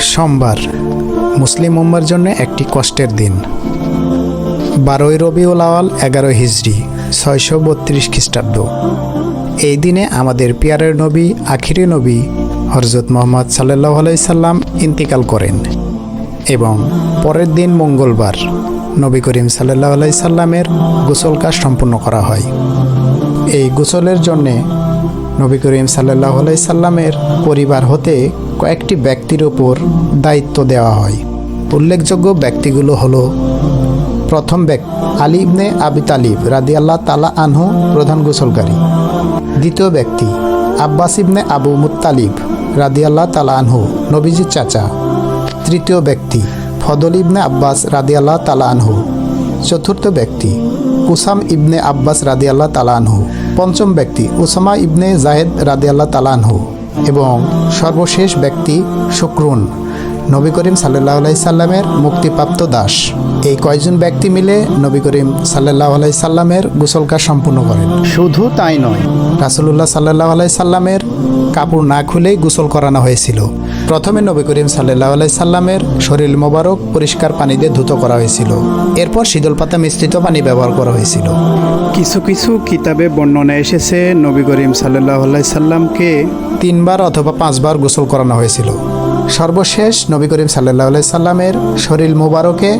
সোমবার, মুসলিম উম্মার জন্য একটি কষ্টের দিন। বারোই রবিউল আওয়াল এগারো হিজড়ি ছয়শো বত্রিশ খ্রিস্টাব্দ। এই দিনে আমাদের পিয়ারের নবী, আখিরি নবী হরজত মোহাম্মদ সাল্লাহ সাল্লাম ইন্তিকাল করেন এবং পরের দিন মঙ্গলবার নবী করিম সাল্লাহ সাল্লামের গোসল কাজ সম্পন্ন করা হয়। এই গোসলের জন্যে নবী করিম সাল্লাহ সাল্লামের পরিবার হতে কয়েকটি ব্যক্তির ওপর দায়িত্ব দেওয়া হয়। উল্লেখযোগ্য ব্যক্তিগুলো হলো প্রথম ব্যক্তি আলী ইবনে আবি তালিব রাদি আল্লাহ তালা আনহু, প্রধান গোসলকারী। দ্বিতীয় ব্যক্তি আব্বাস ইবনে আবু মুত্তালিব রাদি আল্লাহ তালা আনহু নবীজির চাচা। তৃতীয় ব্যক্তি ফদল ইবনে আব্বাস রাদি আল্লাহ তালা আনহু। চতুর্থ ব্যক্তি কুসাম ইবনে আব্বাস রাদি আল্লাহ তালা আনহু। পঞ্চম ব্যক্তি উসামা ইবনে জাহেদ রাদি আল্লাহ তালা আনহু। এবং সর্বশেষ ব্যক্তি শুক্রুন। নবী করিম সাল্লাহ সাল্লামের মুক্তিপ্রাপ্ত দাস। এই কয়জন ব্যক্তি মিলে নবী করিম সাল্লাহ সাল্লামের গোসল কাজ সম্পূর্ণ করেন? শুধু তাই নয় রাসুলুল্লাহ সাল্লাহ আলাই সাল্লামের কাপড় না খুলেই গোসল করানো হয়েছিল। প্রথমে নবী করিম সাল্লাহ সাল্লামের শরীর মোবারক পরিষ্কার পানি দিয়ে ধুত করা হয়েছিল। এরপর শীতল পাতা মিশ্রিত পানি ব্যবহার করা হয়েছিল। কিছু কিছু কিতাবে বর্ণনা এসেছে নবী করিম সাল্লাহ সাল্লামকে তিনবার অথবা পাঁচবার গোসল করানো হয়েছিল। সর্বশেষ নবী করিম সাল্লাহ সাল্লামের শরীর মোবারকে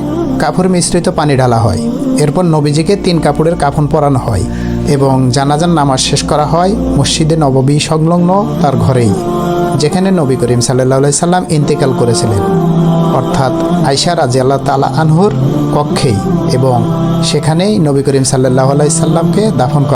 কাপড় মিশ্রিত পানি ঢালা হয়। এরপর নবীজিকে তিন কাপড়ের কাফন পরানো হয় এবং জানাজান নামাজ শেষ করা হয় মসজিদে নববী সংলগ্ন তার ঘরেই, যেখানে নবী করিম সাল্লাহ সাল্লাম ইন্তেকাল করেছিলেন। অর্থাৎ আয়সা রাজি আল্লাহ তালা আনহুর কক্ষেই এবং সেখানেই নবী করিম সাল্লাহ সাল্লামকে দাফন